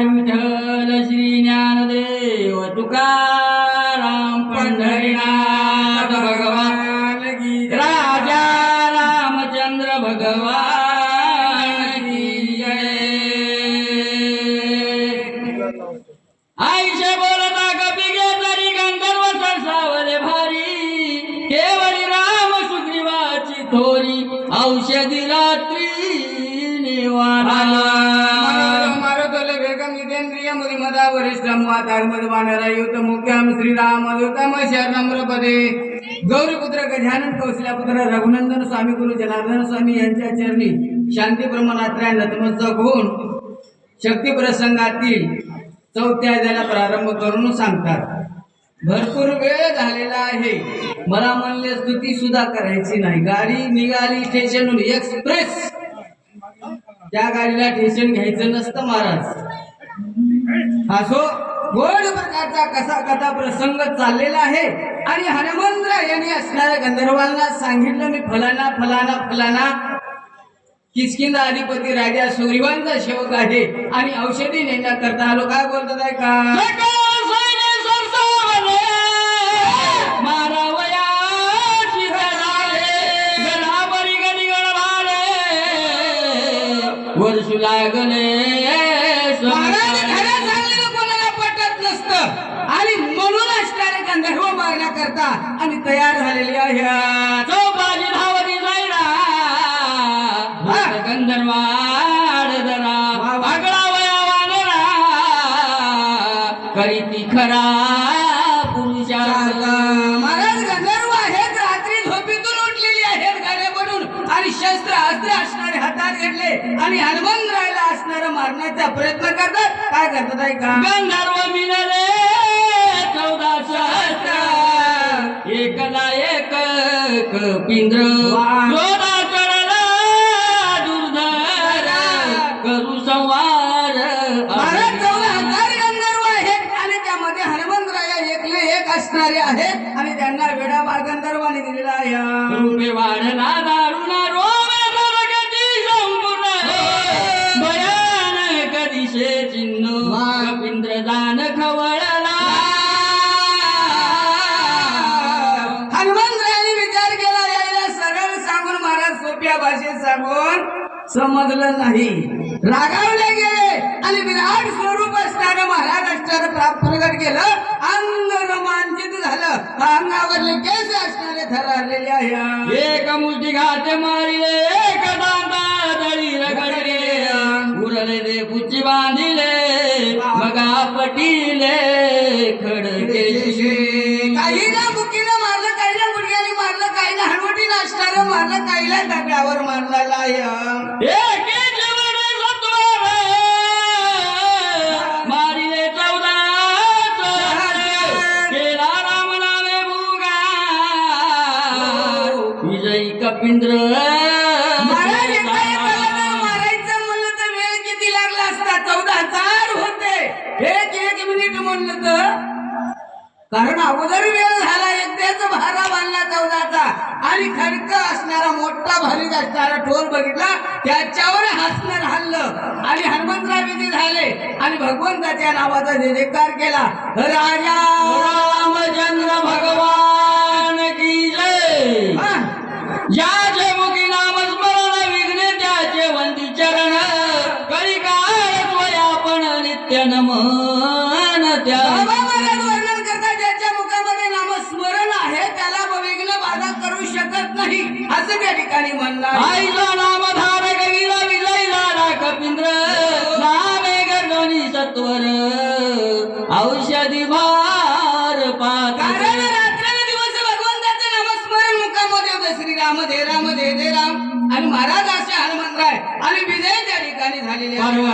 हरी विठ्ठल श्री ज्ञानदेव तुकाराम पंढरीनाथ। श्रीराम दूतम शरणम्रपदे गौरीपुत्र गजानन कौशल्यापुत्र रघुनंदन स्वामी गुरु जनार्दन स्वामी यांच्या चरणी शांती ब्रह्मनात्र्या नतमस्तक होऊन शक्ती प्रसंगातील चौथ्या अध्यायाला प्रारंभ करून सांगतात. भरपूर वेळ झालेला आहे. मला म्हणले स्तुती सुद्धा करायची नाही. गाडी निघाली स्टेशनहून एक्सप्रेस त्या गाडीला स्टेशन घ्यायचं नसतं महाराज. असो गोड प्रकारचा कसा कथा प्रसंग चाललेला आहे आणि हनुमंतराव यांनी असणाऱ्या गंधर्वांना सांगितलं मी फलाना फलाना फलाना किसकिंदा अधिपती राजा सुग्रीवांचा शेवक आहे आणि औषधी नेण्याकरता आलो. काय बोलतात आहे का? सकळ सैन्य सरसावले, मारावयाची गळाले, गळाभरी गडी गळवाले, वर्षू लागले महाराज खरं सांगलेलं कोणाला पटत नसतं आणि म्हणून असणारे गंधर्व मारण्याकरता आणि तयार झालेले आहे चौपाजी धावती जायला गंधर्वाड दरा आगळा वया करी ती खरा पुरुषा महाराज गंधर्व आहेत रात्री झोपेतून उठलेली आहेत बनून. आणि शस्त्र अस्त्र असणारे हातात घेतले आणि हनुमंतरायला असणारं मारण्याचा प्रयत्न करतात. काय करतात गंधर्व मिळाले कपिंद्र वा. चढला दुर्धर करू संवार महाराज चौदा हजार गंधर्व आहेत आणि त्यामध्ये हनुमंतराया एकले एक असणारे आहेत समजलं नाही. रागावले गेले आणि विराट स्वरूप असणारं प्राप्त प्रगट केलं. अंग रोमांचित झालं. अंगावरले केस असणारे थरारलेले आहे. एक मुठी घात मारिले एक दांता दळी रगडले उरले दे बांधिले मगा पटिले मारलं काहीला दगडावर मारिले चौदा केला कारण अगोदर वेळ झाला एकदाच भारा बांधला चौदाचा. आणि खडक असणारा मोठा भारी असणारा टोल बघितला त्याच्यावर हसणं हल्लं आणि हनुमंतराव विधी झाले? आणि भगवंताच्या नावाचा जयकार केला. राजा रामचंद्र भगवान की जय. हा. ज्याचे मुखी नाम स्मरण विघ्ने त्याचे वंदी चरण कळी काळ स्वयापण नित्य नमन त्या.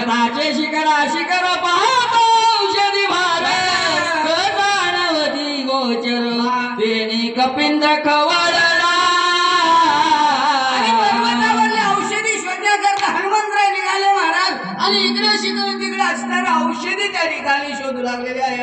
पर्वताचे शिखरा शिखर पाहतो औषधी भार जाणवती गोचर. खवळला. आणि पर्वतावरले औषधी शोधण्याकरता हनुमंतराय निघाले महाराज. आणि इकडे तिकडे असणारे औषधी त्या ठिकाणी शोधू लागलेले आहे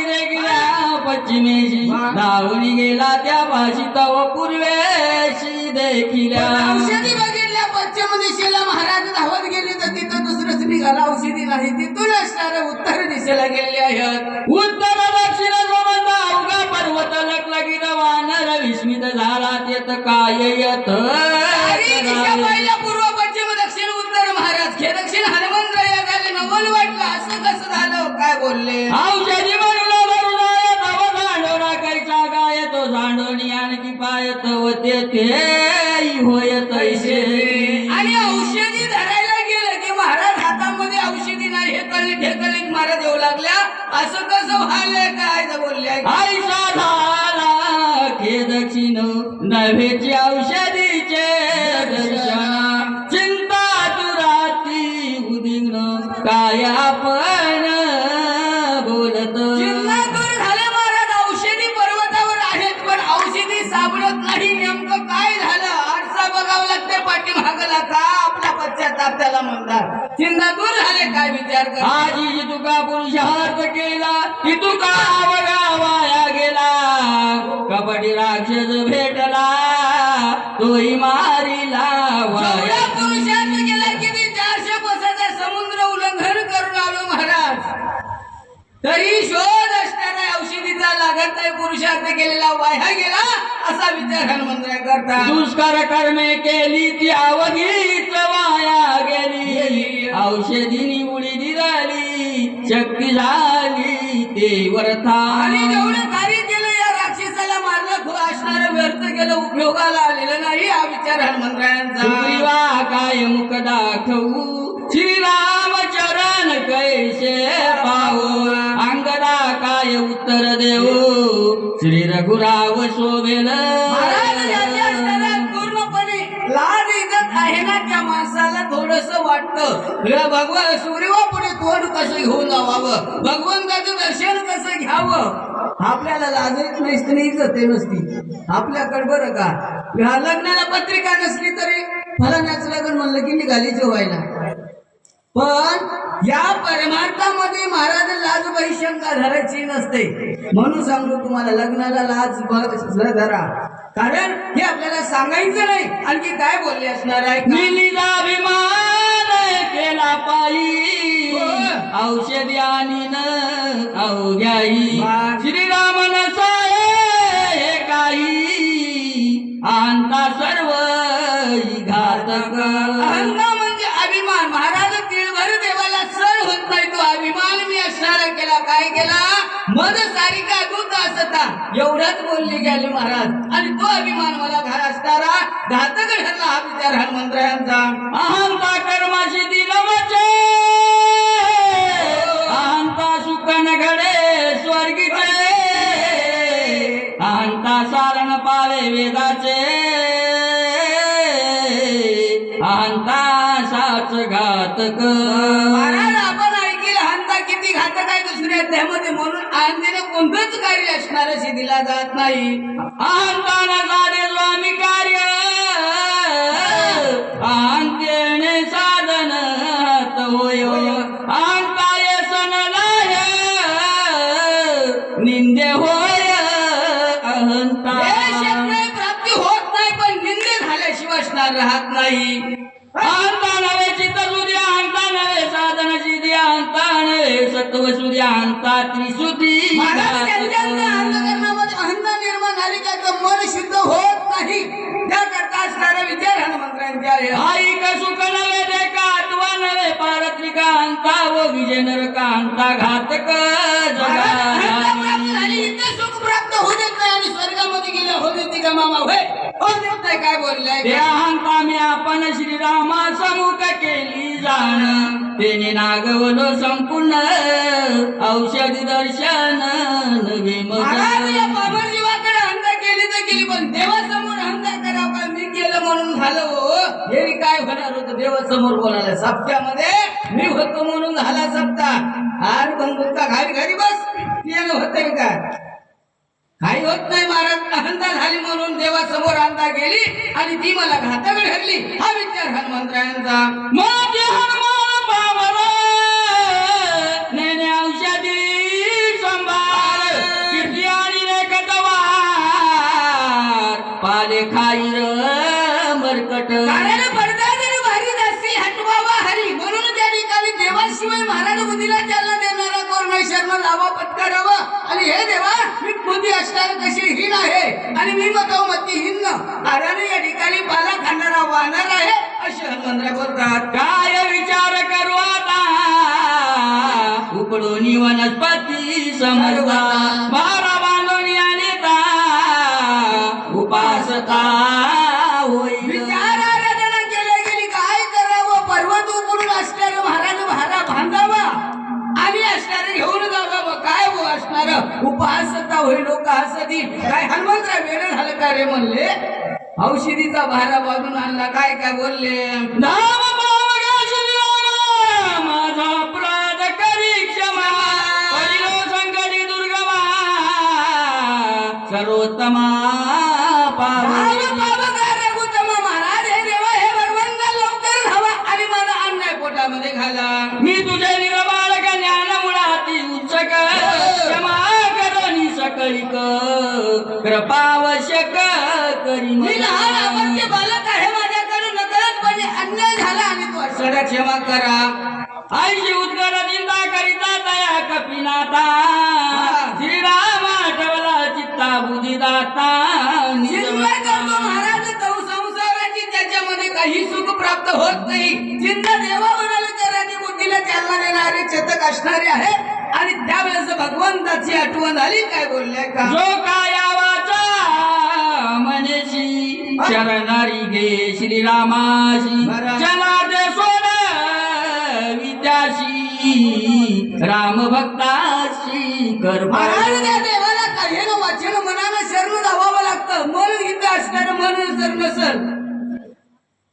रे गेला पश्चिमेशी धावून गेला त्या भाषी तव पूर्वेशी देखिल्या औषधी बघितल्या पश्चिम दिशेला महाराज धावत गेले तर तिथं दुसरंच निघाला. औषधी नाही तिथून असणाऱ्या उत्तर दिशेला गेलेले आहेत. उत्तर दक्षिण समजा अवघा पर्वत लकलगीत वानर विस्मित झाला तेत काय येत? ते होय तैसे. आणि औषधी धरायला गेलं की महाराज हातामध्ये औषधी नाही हे कळले ढेकले महाराज येऊ लागल्या. असं कसं व्हायलंय काय ते बोलले आईसा झाला खे दक्षिण नव्हेची पश्चाताप त्याला म्हणतात चिन्ह दूर झाले काय विचार कर आजी जी तुका पुरुषार्थ केला ती तुका अवघा वाया गेला. कपटी राक्षस भेटला तोही मारिला वाया पुरुषार्थ केला किती चारशे समुद्र उल्लंघन करून आलो महाराज. तरी शोध असणाऱ्या औषधीचा लागत नाही पुरुषार्थ केलेला वाया गेला असा विचार हनुमंतराय करता दुष्कर कर्मे केली ती अवघीच वाया वरथा आणि जेवढं कार्य केलं या राक्षसाला मारलं असणारं व्यर्थ केलं उपयोगाला आलेलं नाही हा विचार हनुमंतरायांचा. सुग्रीवा काय मुख दाखवू? श्रीराम चरण कैसे पाहू? अंगदा काय उत्तर देऊ? श्री रघुराव शोभेल. पूर्णपणे लाज इज्जत आहे ना त्या माणसाला थोडस वाटतं. भगवान सूर्यवा पुढे कसं घेऊन जावावं? भगवंताचं दर्शन कसं घ्यावं? आपल्याला लाजत नाही तर इज्जत नसती. आपल्याकडे बरं का? लग्नाला पत्रिका नसली तरी फलाण्याचं लग्न म्हणलं की निघाली जेवायला. पण या परमार्थामध्ये महाराज लाजबाई बहिशंका धरायची नसते. म्हणून सांगतो तुम्हाला लग्नाला लाज धरा. कारण हे आपल्याला सांगायचं नाही. आणखी काय बोलले असणार आहे? का? अभिमान केला पायी. औषधी आणि अवघ्याई. श्रीराम नसाय हे काही. आणता सर्व घातक. अहंकार म्हणजे अभिमान. महाराज तिळभर देवाला सण होत नाही तो अभिमान. मी असणारा केला. काय केला? मद सारिका दूत एवढंच बोलली गेले महाराज. आणि तो अभिमान मला घर असणारा घातक ठरला हा विचार हनुमंतरायांचा अहंता कर्माशी दिलवचे म्हणजे. अहंता सुकन घडे स्वर्गीचे. अहंता सारण पावे वेदाचे. अहंता साच घातक महाराज आपण ऐकेल हंता किती घातक अध्यायामध्ये म्हणून आंधीनं कोणतंच कार्य असणार दिला जात नाही. अहंता न साधे स्वामी कार्य. अहंतेने साधन होय अहंता येसन लाय. निंदे होय अहंता शब्द प्राप्ती होत नाही पण निंदे झाल्याशिवाय असणार राहत नाही. सुधी अहंता त्रिशुद्धी अंतकरणामध्ये अहंता निर्माण झाली का तर मन शुद्ध होत नाही. त्याकरता असणारा विचार हनुमंतरांचे आहे ऐक सुख नव्हे ते नव्हे पारत्रिका अंता व विजय नरका अंता घातक सुख प्राप्त होऊ देत नाही आणि स्वर्गामध्ये गेले हो देते का मामा? होय हो देत नाही काय बोललाय? ते अहंता मी आपण श्रीरामा समुख केली जाण. तेने नागवलो संपूर्ण औषधी दर्शन नवे महाराज या मग पामर जीवाकडे हंता केली तर केली पण देवासमोर हंता करावं का मी केलं म्हणून झालं हो. हे काय होणार होतं देवासमोर बोलायला? सप्त्यामध्ये मी होतो म्हणून झाला सप्ता. आणि पण का घरी घरी बस? येणं होतंय का? काही होत नाही महाराज अहंता झाली म्हणून देवासमोर आणता गेली आणि ती मला घाताकडे घडली हा विचार हनुमंतरायांचा. पाले खाई मरकट. कारण भारी हटवावा हरी. म्हणून त्या ठिकाणी देवाशिवाय महाराज बुद्धीला देणारा शर्म लावा पत्करावा. आणि हे देवा मी बुद्धी असणार कशी हीन आहे आणि मी बताव मती हिन कारण या ठिकाणी पाला खाणारा वानर आहे. असे हनुमंतराय बोलतात. काय विचार करू आता? उपडून वनस्पती समजता. उपासता होईल. विचार आराधना केल्या गेली. काय करावं? पर्वत उकडून असणार महाराज भारा बांधावा. आणि असणार घेऊन जावं काय हो असणार? उपहासता होईल लोक हसतील काय हनुमंतराव वेळ झालं का रे म्हणले? औषधीचा भारा बांधून आणला. काय काय बोलले? दुर्गमा. सर्वोत्तमा कृपावश्यक करी बालक आहे माझ्याकडे नकळतपणे अन्याय झाला आणि तू क्षमा करा. आईची उद्गड प्राप्त होत नाही. चिंता देवा म्हणाले कराची बुद्धीला चालना देणारे चेतक असणारे आहे आणि त्यावेळेस भगवंताची आठवण आली काय बोलले का? जो काया मनेशी शरणारी गे श्रीरामाशी. चला ते सोड विद्याशी राम भक्ताशी कर देवाला काही वाचन मनानं शरण धावावं लागतं. मन इथं असणार मन जर नसल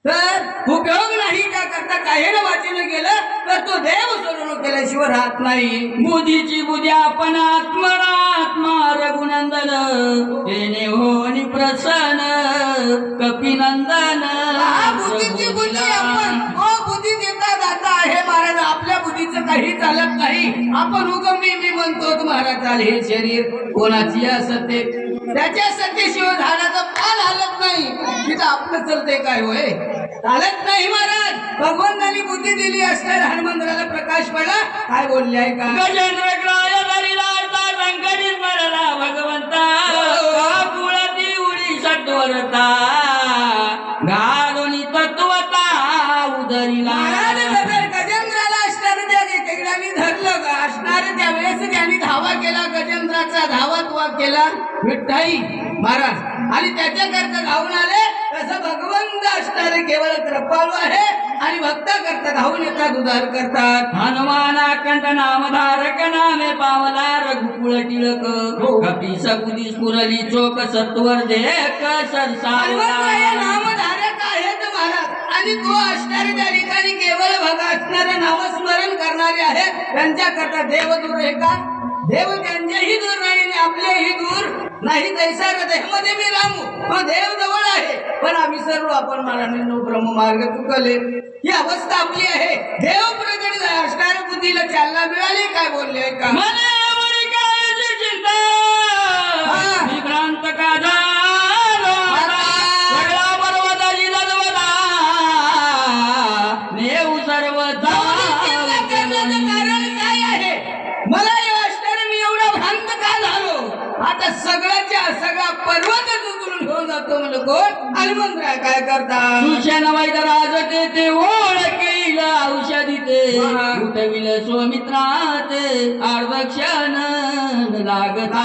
तर उपयोग नाही त्या करता काही न वाचन केलं तर तो देव सोडून केल्याशिवाय राहत नाही. बुद्धीची बुद्धी आपण आत्मनात्मा रघुनंदन येणे होनी प्रसन्न कपिनंदन बुद्धीची बुद्धी आपण हो बुद्धी देता दाता आहे महाराज आपल्या बुद्धीचं काही चालत नाही. आपण उगम मी मी म्हणतो महाराज हे शरीर कोणाची असते? त्याच्या सत्तेशिवाय झाडाचं पान हलत नाही. तिथं आपलं चलते काय होय? चालत नाही महाराज. भगवंतानी बुद्धी दिली असणार हनुमंतराला प्रकाश पडला. काय बोलले आहे का? भगवंता. कुळती उडी सत्वरता घालून तत्वता उदरीला. महाराज गजर गजेंद्राला असणार त्या टेकड्याने धरलं ग. असणार त्या वेळेस त्यांनी धावा केला गजेंद्राचा धावा तुवा केला. विठ्ठाई महाराज आणि त्याच्याकरता धावून आले तसं भगवंत असणारे केवळ कृपाळू आहे. आणि भक्ता करता धावून येतात उद्धार करतात. हनुमाना कंठ नामधारक नामे पावला रघुकुळ टिळक. कपी सकुदी स्फुरली चोक सत्वर देख हे नामधारक आहेत महाराज. आणि तो असणारे त्या ठिकाणी केवळ भग असणारे नामस्मरण करणारे आहे. त्यांच्याकरता देव दूर आहे का देव त्यांच्याही दूर नाही तैसा हृदयामध्ये मी रामू. देव जवळ आहे. पण आम्ही सर्व आपण महाराजांनो ब्रह्म मार्ग चुकले. ही अवस्था आपली आहे. देव प्रगट असणाऱ्या बुद्धीला चालना मिळाली काय बोलले का? चिंता. विभ्रांत का पर्वत उचलून घेऊन जातो म्हणलं कोण? हनुमंतराय काय करता? सुशन वैदराज ते ते ओळखील औषधी ते. उठविल स्वमित्रात आर्वक्षण लागता.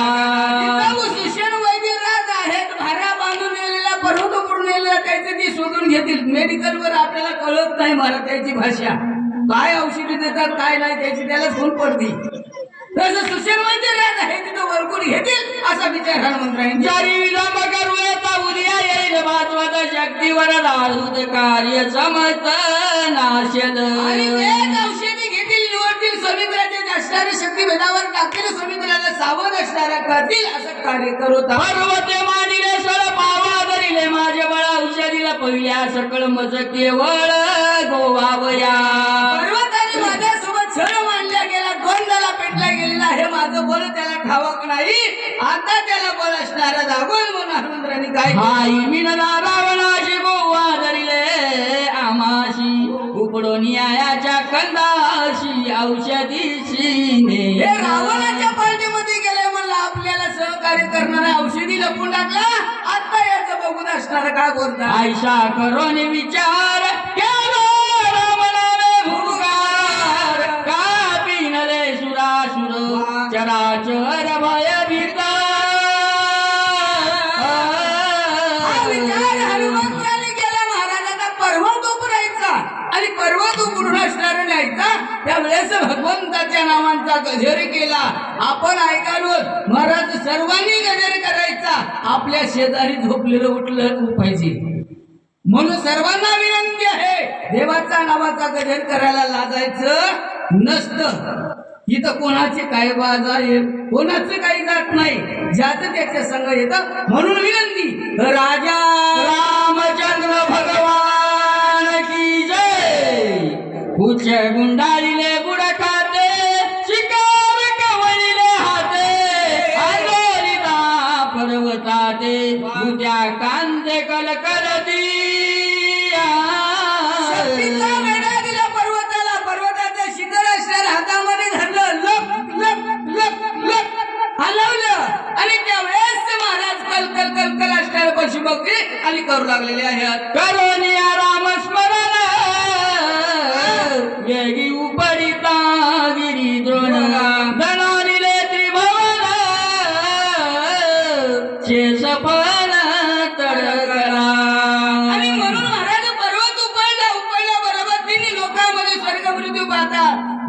तिथं शिष्यन वैद्यराज आहेत. भारा बांधून नेलेला पर्वत उकडून नेलेला त्याचे ती शोधून घेतील. मेडिकल वर आपल्याला कळत नाही मला त्याची भाषा. काय औषधी देतात काय नाही त्याची त्याला फोन पडती. तसं सुशेन वैद्यराज आहे तिथं वरकून घेतील असा विचार हनुमंतरायांनी जरी विलंब करू येता उद्या येईल भास्वत शक्तीवर कार्य समत आणि तेच औषधी घेतील निवडतील समुद्राचे जास्त असणारे शक्ती भेदावर टाकेल स्वामी सावध असणारा करतील असं कार्य मानिले सळ पावा धरिले माझे बळ औषधीला पहिल्या सकळ मज केवळ गोवावया. नाही आता त्याला बल असणारा दागोल म्हणून हनुमंतरांनी काय? हाई मिनला रावणाशी गोवा धरिले आमाशी उपडो न्यायाच्या कंदाशी औषधीशी हे ने रावणाच्या पार्टीमध्ये गेले म्हणलं आपल्याला सहकार्य करणारा औषधी लपून टाकला आता याचं बघून असणार काय बोलता? आयशा करून विचार केला का पिनले सुरासुर? चराचर भगवंताच्या नावांचा गजर केला. आपण ऐकालो महाराज सर्वांनी गजर करायचा. आपल्या शेजारी झोपलेलं उठलं पाहिजे म्हणून सर्वांना विनंती आहे देवाचा नावाचा गजर करायला लाजायचं नसतं. इथं कोणाचे काय बाज आहे कोणाचं काही जात नाही. ज्याचं त्याच्या संग येतं म्हणून विनंती राजा रामचंद्र उच्च गुंडाळीले बुड खाते शिकार कवळीले हाते. आंदोलिता पर्वताते उद्या शक्तीचा वेढा दिला पर्वताला हातामध्ये धरलं. लप लप लप लप. हलवलं. आणि त्यावेळेस महाराज कल कल कल कल असणार आणि करू लागलेले आहेत. करोनिया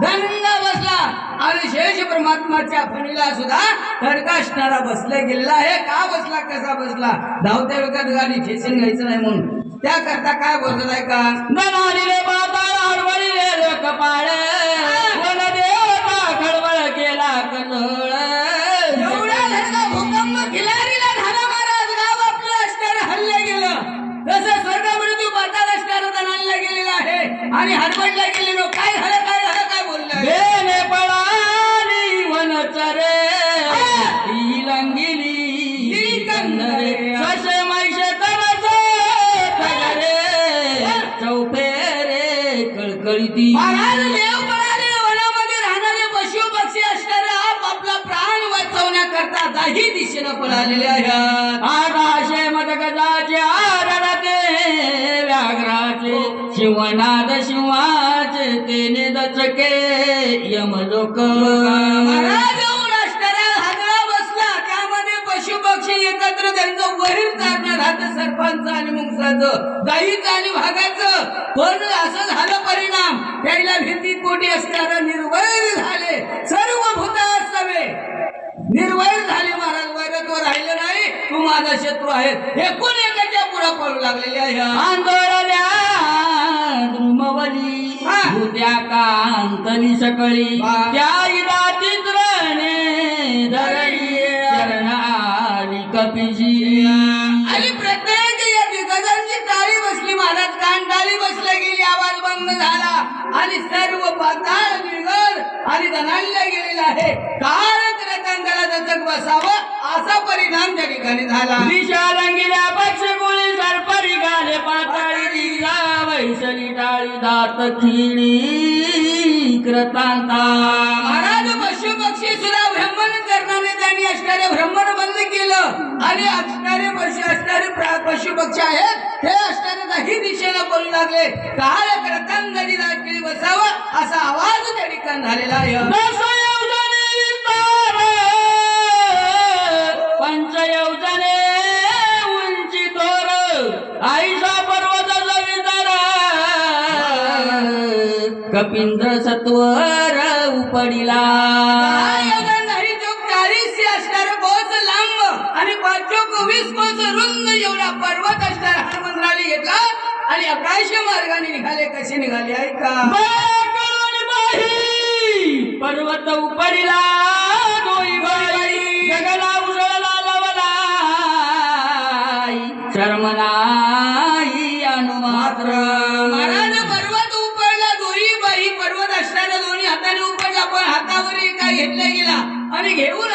पाहता बसला. आणि शेष परमात्माच्या फणीला सुद्धा तडका बसला गेलेला आहे. का बसला? कसा बसला? धावत्या वेगात गाडी ठेचून घ्यायचं नाही म्हणून. त्याकरता काय बोलत आहे का धनानिले पाताळ आडवळीले लोकपाळ. वन देवता खळबळ केला कनोळ एवढा धडका भूकंप खिलारीला झाला महाराज गाव आपलं असणारं हल्ले गेलं तसं स्वर्ग मृत्यू पाताळ असणारं गेलेलं आहे. आणि हरबडला गेलेलो काय झालं चौफेरे कळकळीती महाराज देव पळाले वनामध्ये राहणारे पशु पक्षी असणारे आप आपला प्राण वाचवण्याकरता दाही दिशेनं पळालेले आहेत. आकाशे मदगजाचे आरडते व्याघ्राचे शिवनाद शिवाचे तेने दचके यमलोक. महाराज येऊन असणारा हादरा बसला त्यामध्ये पशु पक्षी एकत्र त्यांचं वहीर चालणार हात सरपंच आणि मुंगसाचं गाईचं आणि भागाचं. पण असं झालं परिणाम. त्याला भीती पोटी असणारा निर्वैर झाले. सर्व भूत सवे निर्वैर झाले महाराज वैरत्व राहिलं नाही. तू माझा शत्रू आहेत एकूण एकाच्या पुढे पडू लागलेले आहे? आंदोलल्या द्रुमवली. उद्या कांतली सकळी. त्या इदा चित्रणे धरणी चरण कपिशी आणि प्रत्येक या दिग्गजांची टाळी बसली महाराज. कान टाळी बसल्या गेली आवाज बंद झाला. आणि सर्व पाताळ दिगज आणि धनांल्या गेलेला आहे. काळ त्याला दचक बसावं असा परिणाम त्या ठिकाणी झाला. दिशा रंगिल्या पक्ष गोळी सरपरी गाले पाताळी दिला वैसली टाळी दात खिळी कृतांता महाराज पशु पक्षी सुद्धा भ्रमण करणारे त्यांनी असणारे भ्रमण आणि असणारे पशु असणारे पशु पक्षी आहेत. हे असणारे काही दिशेला बोलू लागले. काळ क्रतांगणी रात्री बसावं असा आवाज त्या ठिकाणी झालेला आहे. दस योजने विस्तार पंच योजने उंची थोर आईचा पर्वत कपिंद्र सत्वर उपडिला आयोजन नाही जो चाळीस असणारं कोस लांब आणि पाचोक वीस कोस रुंद एवढा पर्वत असणार हनुमंतराली घेतला आणि आकाश मार्गाने निघाले. कसे निघाले ऐका पर्वत उपडिला दोई बाई! जगला उसळला लवलाई शर्मनाई अनुमात्र महाराज पर्वत उपडला दोन्ही बाई पर्वत असताना दोन्ही हाताने उपडला पण हातावर काय घेतला गेला? आणि घेऊन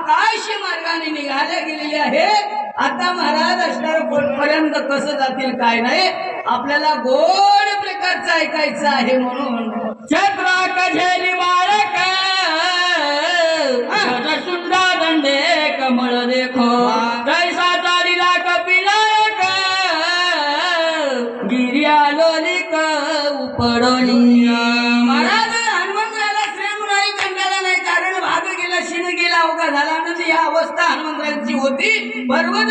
आकाश मार्गाने निघाल्या गेलेले आहेत आता महाराज असणारा कोणपर्यंत कसं जातील काय नाही आपल्याला गोड प्रकारचं ऐकायचं आहे म्हणून. छत्रा कझेली बाळक सुंडा दंडे कमळ देखो. कैसा चालिला कपिनायक गिर्या लोलिक उपडणी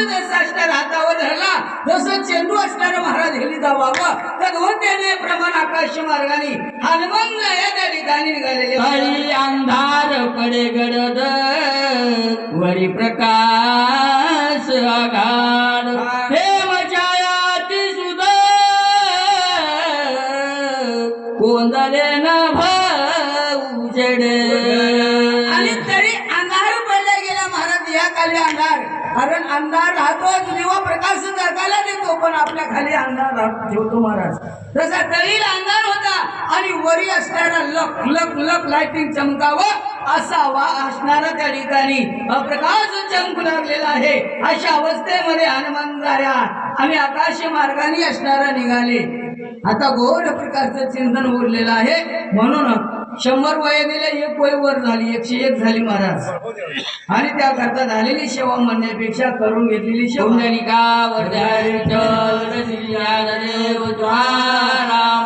जसा असणार हातावर धरला जसं चेंडू असणार महाराज हेली दोन त्याने प्रमाण आकाश मार्गाने हनुमंत या त्या ठिकाणी निघालेले अंधार पडे गडद वरी प्रकाश आघाड. हेम छायाती सुद कोंदले न उजेड. आणि तरी अंधार पडला गेला महाराज या खाली अंधार. कारण अंधार राहतो दिवा प्रकाश जगाला देतो पण आपल्या खाली अंधार ठेवतो महाराज. तसा तळीला अंधार होता आणि वरी असणारा लक लक लक लाइटिंग चमकावं असा वा असणारा त्या ठिकाणी प्रकाश चमकू लागलेला आहे. अशा अवस्थेमध्ये हनुमान झाल्या. आणि आकाश मार्गाने असणारा निघाले. आता गोड प्रकारचं चिंतन उरलेलं आहे. म्हणून शंभर वया दिले एक वय वर झाली एकशे एक झाली महाराज. आणि त्याकरता झालेली सेवा म्हणण्यापेक्षा करून घेतलेली सेवा. कुंडलिका वरदारी चल देव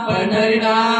पंढरीनाथ.